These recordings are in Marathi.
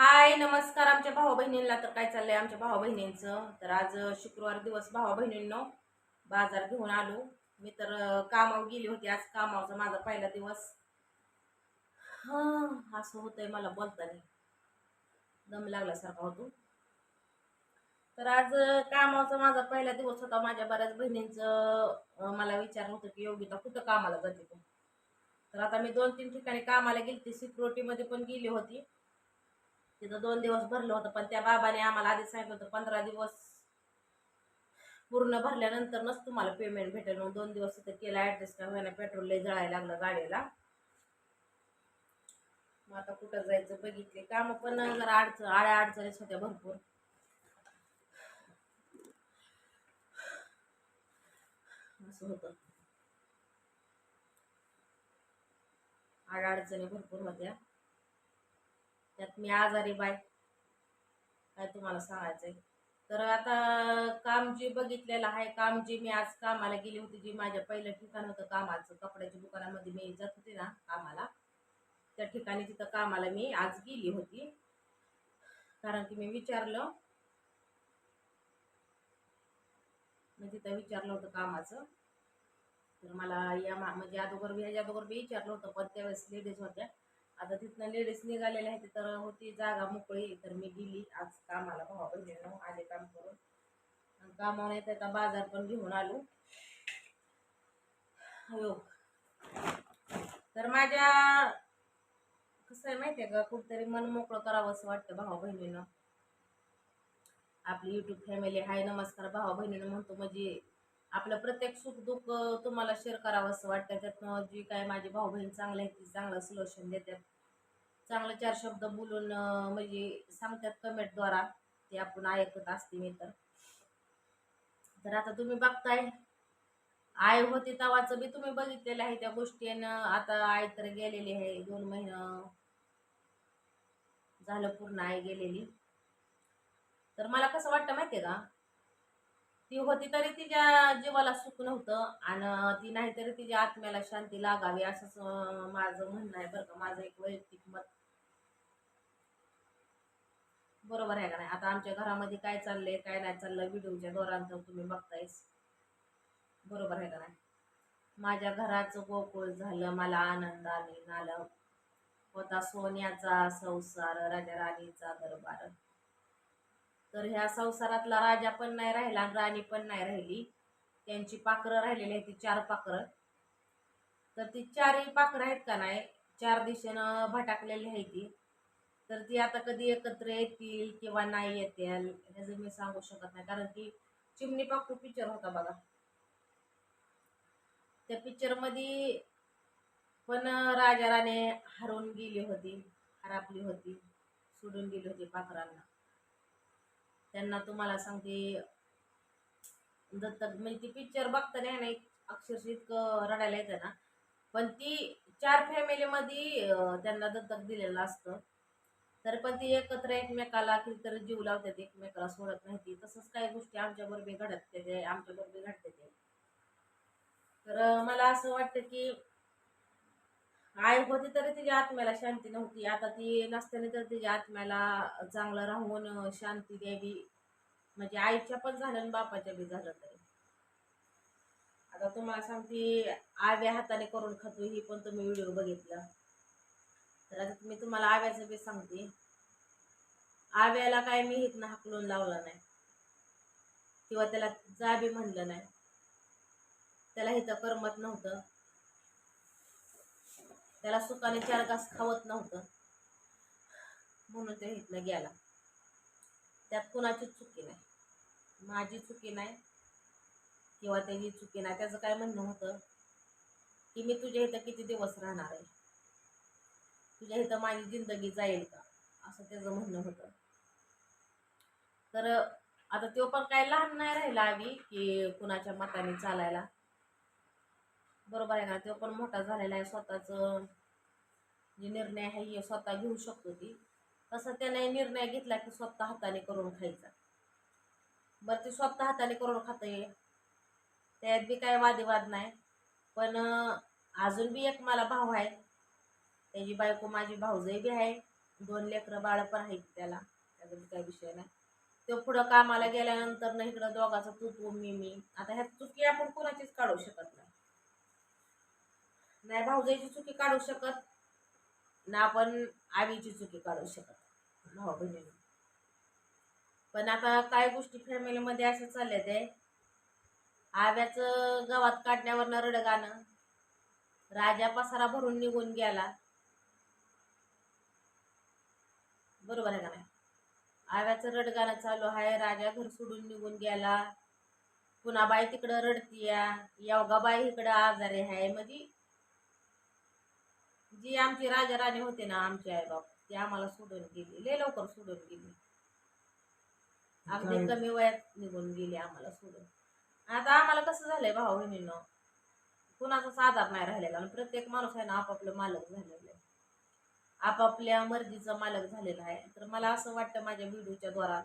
हाय नमस्कार आमच्या भाऊ बहिणींना. तर काय चाललंय आमच्या भाऊ बहिणींचं? तर आज शुक्रवार दिवस भाऊ बहिणींनो. बाजार घेऊन आलो. मी तर कामावर गेली होती. आज कामावचा माझा पहिला दिवस. हा असं होतंय मला बोलताना. दम लागल्यासारखा होतो. तर आज कामावचा कामाचा माझा पहिला दिवस होता. माझ्या बऱ्याच बहिणींचं मला विचारलं होतं की योगिता कुठं कामाला जाते तू? तर आता मी दोन तीन ठिकाणी कामाला गेली सिक्युरिटीमध्ये पण गेली होती. तिथं दोन दिवस भरलं होतं पण त्या बाबाने आम्हाला आधी सांगितलं होतं पंधरा दिवस पूर्ण भरल्यानंतरच तुम्हाला पेमेंट भेटेल. मग दोन दिवस तिथं केला ॲडजस्ट का होईना पेट्रोल लय जळायला लागलं गाडीला. मग आता कुठं जायचं बघितले. काम पण जरा अडचण आड्या अडचणीच होत्या भरपूर. असं होतं. आड्या अडचणी भरपूर होत्या. त्यात मी आजारी बाय. काय तुम्हाला सांगायचंय? तर आता काम जे बघितलेलं आहे काम जे मी आज कामाला गेली होती जी माझ्या पहिलं ठिकाण होतं कामाचं कपड्याच्या दुकानामध्ये मी जात होते ना कामाला त्या ठिकाणी तिथं कामाला मी आज गेली होती. कारण की मी विचारलं मी तिथं विचारलं होतं कामाचं. तर मला या म्हणजे अगोदर याच्या अगोदर मी विचारलं होतं पण त्यावेळेस लेडीज होत्या. आता तिथनं लेडीज निघालेल्या आहेत तर होती जागा मोकळी तर मी गेली. आज कामाला भावा बहिणीनं आले काम करून. कामावर येत का बाजार पण घेऊन आलो. हो तर माझ्या कसं आहे माहिती आहे का कुठतरी मन मोकळं करावं असं वाटतं भावा बहिणीनं. आपली युट्यूब फॅमिली हाय नमस्कार भावा बहिणीनं म्हणतो म्हणजे आपलं प्रत्येक सुख दुःख तुम्हाला शेअर करावं असं वाटतं. त्यातनं जी काय माझी भाऊ बहीण चांगले आहेत ती चांगलं सोल्युशन देतात. चांगलं चार शब्द बोलून म्हणजे सांगतात कमेंटद्वारा ते आपण ऐकत असते मी तर. तर आता तुम्ही बघताय आय होती तवाचं बी तुम्ही बघितलेलं आहे त्या गोष्टीनं आता आई तर गेलेली आहे दोन महिनं झालं पूर्ण आई गेलेली. तर मला कसं वाटतं माहिती आहे का? ती होती तरी तिच्या जीवाला सुख नव्हतं आणि ती नाही तरी तिच्या आत्म्याला शांती लागावी असंच माझं म्हणणं आहे बरं का. माझं एक वैयक्तिक मत. बरोबर आहे का नाही? आता आमच्या घरामध्ये काय चाललंय काय नाही चाललं व्हिडिओच्या दौरान तर तुम्ही बघतायच बरोबर आहे का नाही? माझ्या घराचं गोकुळ झालं मला आनंदाने नालं. होता सोन्याचा संसार राजा राणीचा दरबार. तर ह्या संसारातला राजा पण नाही राहिला आणि राणी पण नाही राहिली. त्यांची पाखरं राहिलेली आहेत ती चार पाखरं तर ती चारही पाखरं आहेत का नाही? चार दिशेनं भटाकलेली आहे ती. तर ती आता कधी एकत्र येतील किंवा नाही येतील ह्याचं मी सांगू शकत नाही. कारण की चिमणी पाखरू पिक्चर होता बघा. त्या पिक्चरमध्ये पण राजा राणे हरवून गेली होती हरापली होती सोडून गेली होती पाखरांना त्यांना तुम्हाला सांगते दत्तक म्हणजे ती पिक्चर बघताना नाही अक्षरशः इतकं रडायला येतं ना. पण ती चार फॅमिलीमध्ये त्यांना दत्तक दिलेलं असतं. तर पण ती एकत्र एकमेकाला कितीतरी जीव लावतात एकमेकाला सोडत नाही ती. तसंच काही गोष्टी आमच्याबरोबर घडत ते आमच्याबरोबर घडते ते. तर मला असं वाटतं की आई होती तरी तिच्या आत्म्याला शांती नव्हती. आता ती नसताना तर तिच्या आत्म्याला चांगलं राहून शांती द्यावी. म्हणजे आईच्या पण झालं आणि बापाच्या बी झालं तरी. आता तुम्हाला सांगते आव्या हाताने करून खातो ही पण तुम्ही व्हिडिओ बघितला. तर आता मी तुम्हाला आव्याचं बी सांगते. आव्याला काय मी इथनं हाकलून लावला नाही. किंवा त्याला जा बी म्हणलं नाही. त्याला हिथं करमत नव्हतं. त्याला सुखाने चार घास खावत नव्हतं. म्हणून ते इथनं गेला. त्यात कुणाचीच चुकी नाही. माझी चुकी नाही किंवा त्याची चुकी नाही. त्याचं काय म्हणणं होतं? की मी तुझ्या इथं किती दिवस राहणार आहे? तुझ्या इथं माझी जिंदगी जाईल का? असं त्याचं म्हणणं होतं. तर आता तो पण काय लहान नाही राहिला आम्ही की कुणाच्या मताने चालायला. बरोबर आहे ना तो पण मोठा झालेला आहे स्वतःचं. जे निर्णय आहे हे स्वतः घेऊ शकतो ती. तसं त्याने निर्णय घेतला की स्वतः हाताने करून खायचा. बरं ते स्वतः हाताने करून खाते. त्यात बी काय वादिवाद नाही. पण अजून बी एक मला भाऊ आहे. त्याची बायको माझी भाऊजही बी आहे. दोन लेकरं बाळ पण आहेत त्याला. त्याचा काही विषय नाही. तो पुढं कामाला गेल्यानंतर ना इकडं दोघाचा तू तू मी मी. आता ह्या चुकी आपण कोणाचीच काढू शकत नाही. नाही भाऊजाईची चुकी काढू शकत. ना आपण आईची चुकी काढू शकत. भाऊ बहिणीने. पण आता काय गोष्टी फॅमिलीमध्ये असं चालल्यात आहे आव्याचं गावात काढण्यावरनं रडगाणं. राजा पसारा भरून निघून गेला. बरोबर आहे का नाही? आव्याचं रडगाणं चालू आहे. राजा घर सोडून निघून गेला. पुन्हा बाई तिकडं रडतीया. योगा बाई इकडं आजारी आहे. म्हणजे जी आमची राजा राणी होते ना आमचे आई बाप ते आम्हाला सोडून गेली. लय लवकर सोडून गेली. अगदी कमी वयात निघून गेली आम्हाला सोडून. आता आम्हाला कसं झालंय भाऊ बहिणीनं? कुणाचाच आधार नाही राहिलेला आणि प्रत्येक माणूस आहे ना आपापलं मालक झालेलं आहे. आपापल्या मर्जीचा मालक झालेला आहे. तर मला असं वाटतं माझ्या व्हिडिओच्या द्वारा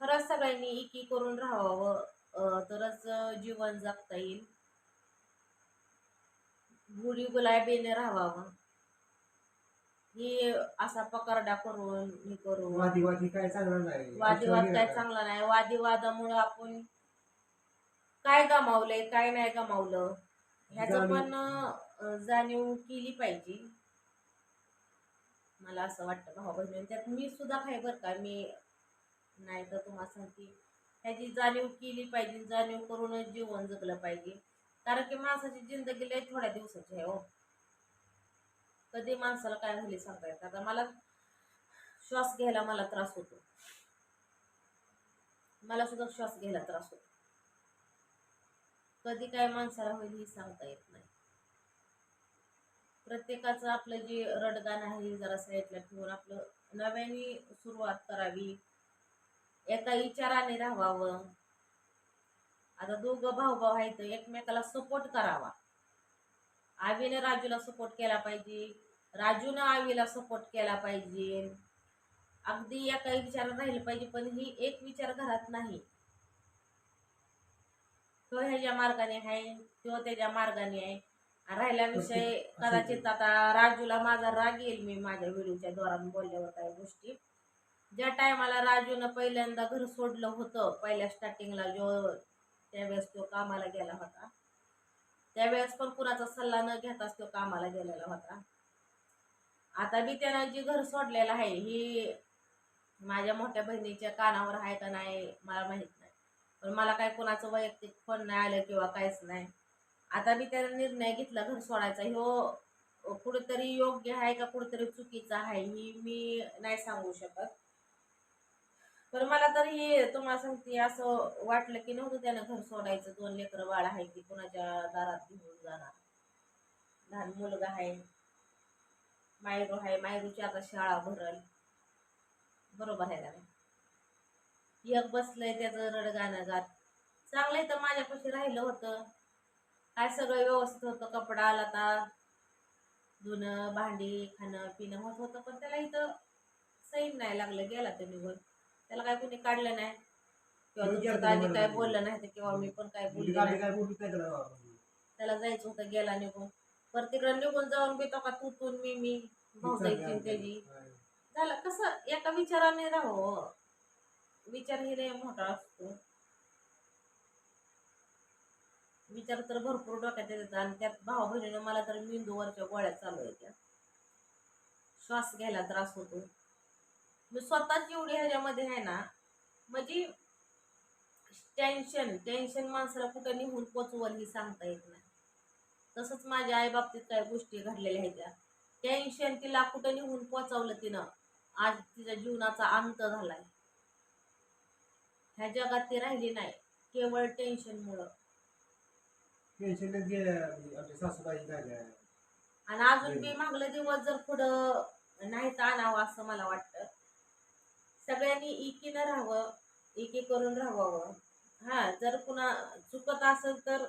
खरंच सगळ्यांनी एकी करून राहावं तरच जीवन जगता येईल. गुढी गुलाबीने राहावं. ही असा पकारडा करून हे करून. वादी काय चांगलं नाही. वादविवाद काय चांगला नाही. वादविवादामुळं आपण काय गमावलंय काय नाही गमावलं ह्याचं पण जाणीव केली पाहिजे. मला असं वाटतं भाऊ बहिणी त्यात मी सुद्धा आहे बरं का. मी नाही तर तुम्हाला सांगते ह्याची जाणीव केली पाहिजे. जाणीव करूनच जीवन जगलं पाहिजे. कारण की माणसाची जिंदगी लय थोड्या दिवसाची आहे हो. कधी माणसाला काय झाले सांगता येत आता मला श्वास घ्यायला मला त्रास होतो. मला सुद्धा श्वास घ्यायला त्रास होतो. कधी काय माणसाला होईल हे सांगता येत नाही. प्रत्येकाचं आपलं जे रडगाण आहे जरा साईडला ठेवून आपलं नव्याने सुरुवात करावी. एका विचाराने राहावं. आता दोघं भाऊ भाऊ आहेत एकमेकाला सपोर्ट करावा. आवीने राजूला सपोर्ट केला पाहिजे. राजूनं आवीला सपोर्ट केला पाहिजे. अगदी एका विचारात राहिलं पाहिजे पण ही एक विचार घरात नाही. तो ह्याच्या मार्गाने आहे तो त्याच्या मार्गाने आहे. राहिला विषय कदाचित आता राजूला माझा राग येईल मी माझ्या व्हिडिओच्या द्वारा बोलल्यावर काही गोष्टी. ज्या टायमाला राजूनं पहिल्यांदा घर सोडलं होतं पहिल्या स्टार्टिंगला जो त्यावेळेस तो कामाला गेला होता. त्यावेळेस पण कुणाचा सल्ला न घेताच तो कामाला गेलेला होता. आता बी त्यानं जे घर सोडलेलं आहे ही माझ्या मोठ्या बहिणीच्या कानावर आहे का नाही मला माहीत नाही. पण मला काय कोणाचं वैयक्तिक फोन नाही आलं किंवा काहीच नाही. आता बी त्यानं निर्णय घेतला घर सोडायचा. ह्यो कुठेतरी योग्य आहे का कुठेतरी चुकीचा आहे ही मी नाही सांगू शकत. पण मला तर हे तुम्हाला सांगते असं वाटलं की नव्हतं त्यानं घर सोडायचं. दोन लेकरं बाळ आहे की कुणाच्या दारात घेऊन जाणार. लहान मुलगा आहे. मायरू आहे मायरूची आता शाळा भरल. बरोबर आहे नाही? एक बसलंय त्याचं रडगाणं गात. चांगलंय तर माझ्यापाशी राहिलं होतं. काय सगळं व्यवस्थित होतं कपडा आला तर धुणं भांडी खाणं पिणं होत होतं पण त्याला इथं सैन नाही लागलं गेला तो निघून. त्याला काय कोणी काढलं नाही. किंवा तुमचं दादी काय गेलो. बोललं नाही तर किंवा मी पण काय बोलले गाडी नाही. काय बोलू काय त्याला बाबा? त्याला जायचं होतं गेला निघून. पर तिकडं निघून जाऊन बी तो का तू तू मी मी भाऊ जायची त्याची. झालं कसं एका विचाराने राहो विचार हे लय मोठा असतो. विचार तर भरपूर डोक्यात येतात आणि त्यात भाऊ बहिणीने मला तर मेंदूवरच्या गोळ्या चालू आहेत त्या. श्वास घ्यायला त्रास होतो. मी स्वतःच एवढी ह्याच्यामध्ये आहे ना म्हणजे टेन्शन टेन्शन माणसाला कुठं निघून पोचवल ही सांगता येत नाही. तसंच माझ्या आई बाबतीत काही गोष्टी घडलेल्या आहेत त्या. टेन्शन तिला कुठं निघून पोचवलं तिनं? आज तिच्या जीवनाचा अंत झालाय. ह्या जगात ती राहिली नाही. केवळ टेन्शनमुळं आमच्या सासूबाई झाल्या आणि अजून बी मागले दिवस जर पुढं नाही तर आणावं असं मला वाटतं. सगळ्यांनी एकीनं राहावं एकी करून राहावं. हा जर कुणा चुकत असेल तर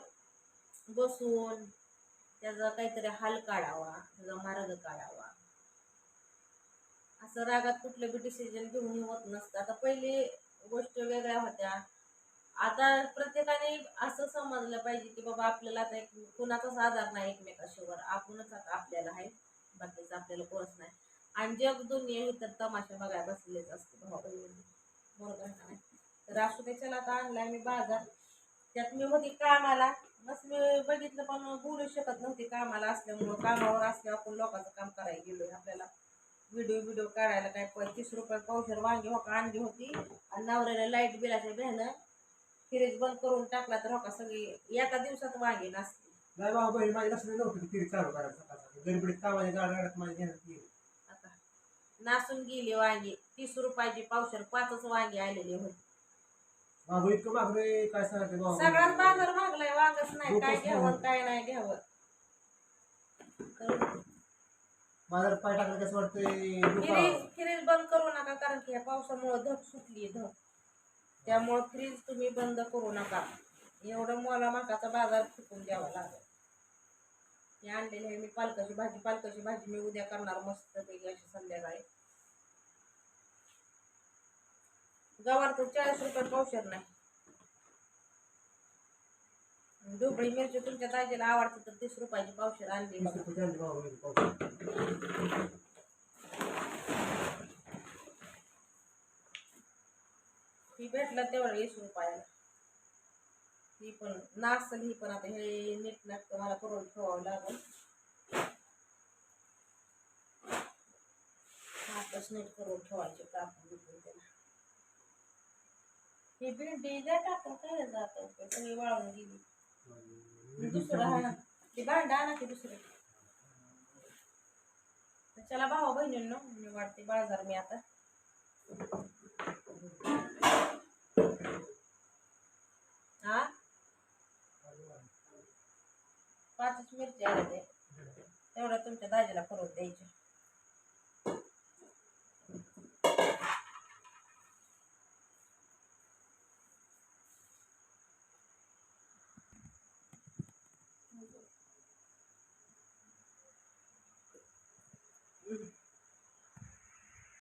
बसून त्याचा काहीतरी हाल काढावा त्याचा मार्ग काढावा. असं रागात कुठलं बी डिसिजन घेऊन होत नसतं. आता पहिली गोष्ट वेगळ्या होत्या. आता प्रत्येकाने असं समजलं पाहिजे की बाबा आपल्याला आता एक कुणाचाच आधार नाही एकमेकाशिवाय. आपणच आता आपल्याला आहे. बाकीचं आपल्याला कोणच नाही. आणि जग दुनिया ही तर तमाशा बघायला बसलेच असते भाऊ बरोबर नाही? तर असू त्याच्याला आता आणलाय मी बाजार. त्यात मी होती कामाला. बस मी बघितलं पण बोलू शकत नव्हती कामाला असल्यामुळं कामावर असल्यावर आपण लोकांचं काम करायला गेलोय. आपल्याला व्हिडिओ व्हिडिओ काढायला काय पंचवीस रुपये पावशेर वांगी हो का आणली होती. आणि नवऱ्याला लाइट बिलाच्या बॅनं फ्रीज बंद करून टाकला तर हो का सगळी एका दिवसात वांगी नसते नाही बाबा बहिणी माझी लक्षात नव्हतं की फिरी चालू करायचं सकाळ सकाळी गडबडीत कामाच्या गाड्या गाड्यात माझ्या घेण्यात गेली आता नासून गेली वांगी. तीस रुपयाची पावशेर पाचच वांगी आलेली होती. बाबू इतकं मागणे काय सांगते बाबा सगळ्यात बाजार मागलाय वांगच नाही काय घ्यावं. काय नाही घ्यावं. बाजार पाय टाकलं कसं वाटतंय? फ्रीज फ्रीज बंद करू नका कारण की या पावसामुळे धग सुटली धग त्यामुळं फ्रीज तुम्ही बंद करू नका. एवढं मला माकाचा बाजार फुकून द्यावा लागेल. हे आणलेले आहे मी पालकाची भाजी पालकाची भाजी मी उद्या करणार मस्त पैकी अशी संध्याकाळी. गवार तर चाळीस रुपये पावशेर नाही. ढोबळी मिरची तुमच्या दाजीला आवडते तर तीस रुपयाची पावशेर आणली. ही भेटलं तेवढं वीस रुपयाला. ही पण नासल ही पण आता हे नीट नाटक मला करून ठेवावं लागेल. आताच नीट करून ठेवायचे कापून त्याला. ही भेंडी द्या टाकून काय जातं सगळी वाळून गेली. दुसरं हा ते भांडा आणा की दुसरं. चला भावा बहिणींनो मी वाटते बाजार मी आता. हा? पाचच मिरची आले ते. तेवढं तुमच्या दाजीला करून द्यायचे.